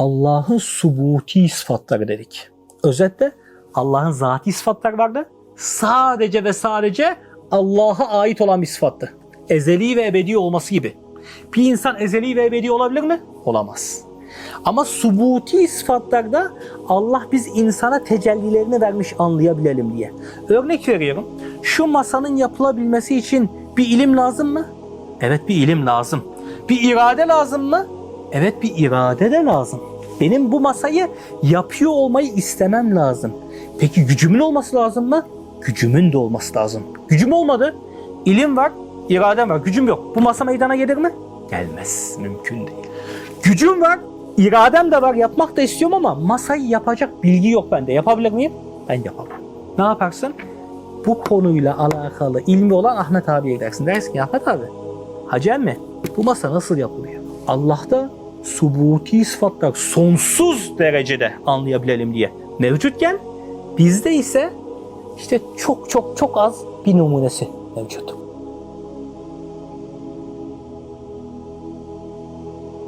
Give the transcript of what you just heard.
Allah'ın subuti sıfatları dedik. Özetle Allah'ın zati sıfatları vardı. Sadece ve sadece Allah'a ait olan bir sıfattı. Ezeli ve ebedi olması gibi. Bir insan ezeli ve ebedi olabilir mi? Olamaz. Ama subuti sıfatlarda Allah biz insana tecellilerini vermiş anlayabilelim diye. Örnek veriyorum. Şu masanın yapılabilmesi için bir ilim lazım mı? Evet bir ilim lazım. Bir irade lazım mı? Evet bir irade de lazım. Benim bu masayı yapıyor olmayı istemem lazım. Peki gücümün olması lazım mı? Gücümün de olması lazım. Gücüm olmadı. İlim var, iradem var. Gücüm yok. Bu masa meydana gelir mi? Gelmez. Mümkün değil. Gücüm var, iradem de var. Yapmak da istiyorum ama masayı yapacak bilgi yok bende. Yapabilir miyim? Ben yapamam. Ne yaparsın? Bu konuyla alakalı ilmi olan Ahmet abiye gidersin. Dersin ki Ahmet abi, Hacı emmi bu masa nasıl yapılıyor? Allah'ta subuti sıfatlar sonsuz derecede anlayabilelim diye mevcutken bizde ise işte çok çok çok az bir numunesi mevcut.